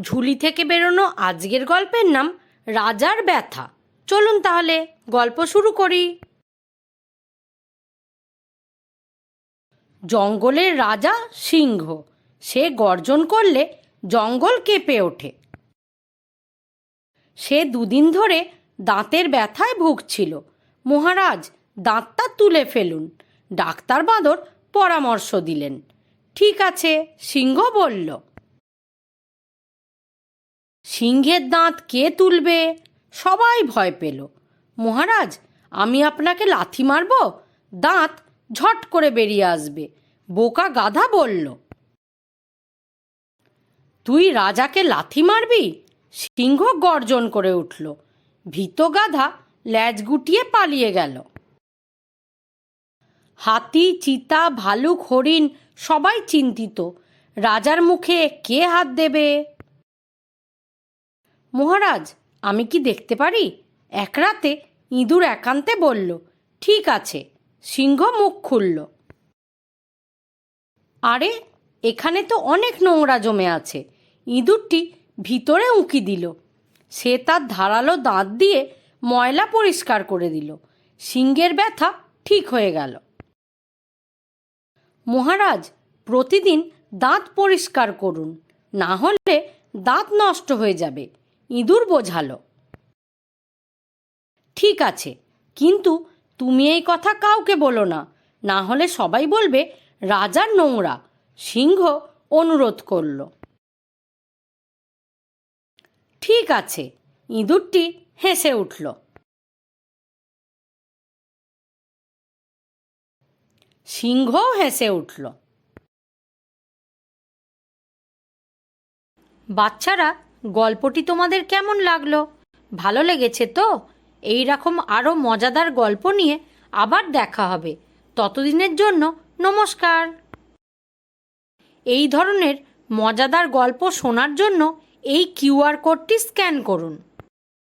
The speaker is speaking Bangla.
ঝুলি থেকে বেরোনো আজকের গল্পের নাম রাজার ব্যথা। চলুন তাহলে গল্প শুরু করি। জঙ্গলের রাজা সিংহ, সে গর্জন করলে জঙ্গল কেঁপে ওঠে। সে দুদিন ধরে দাঁতের ব্যথায় ভুগছিল। মহারাজ, দাঁতটা তুলে ফেলুন। ডাক্তার বাঁদর পরামর্শ দিলেন। ঠিক আছে, সিংহ বলল। সিংহের দাঁত কে তুলবে? সবাই ভয় পেল। মহারাজ, আমি আপনাকে লাথি মারব? দাঁত ঝট করে বেরিয়ে আসবে, বোকা গাধা বলল। তুই রাজাকে লাথি মারবি? সিংহ গর্জন করে উঠল। ভীত গাধা ল্যাজ গুটিয়ে পালিয়ে গেল। হাতি, চিতা, ভালুক, হরিণ সবাই চিন্তিত। রাজার মুখে কে হাত দেবে? মহারাজ, আমি কি দেখতে পারি? এক রাতে ইঁদুর একান্তে বলল, ঠিক আছে। সিংহ মুখ খুলল। আরে, এখানে তো অনেক নোংরা জমে আছে। ইঁদুরটি ভিতরে উঁকি দিল। সে তার ধারালো দাঁত দিয়ে ময়লা পরিষ্কার করে দিল। সিংহের ব্যথা ঠিক হয়ে গেল। মহারাজ, প্রতিদিন দাঁত পরিষ্কার করুন। না হলে দাঁত নষ্ট হয়ে যাবে। ইঁদুর বোঝালো। ঠিক আছে, কিন্তু তুমি এই কথা কাউকে বলো না। না হলে সবাই বলবে, রাজার নোংরা। সিংহ অনুরোধ করল। ঠিক আছে। ইঁদুরটি হেসে উঠল। সিংহও হেসে উঠল। বাচ্চারা গল্পটি তোমাদের কেমন লাগল? ভালো লেগেছে তো? এই রকম আরও মজাদার গল্প নিয়ে আবার দেখা হবে। ততদিনের জন্য নমস্কার। এই ধরনের মজাদার গল্প শোনার জন্য এই কিউআর কোডটি স্ক্যান করুন।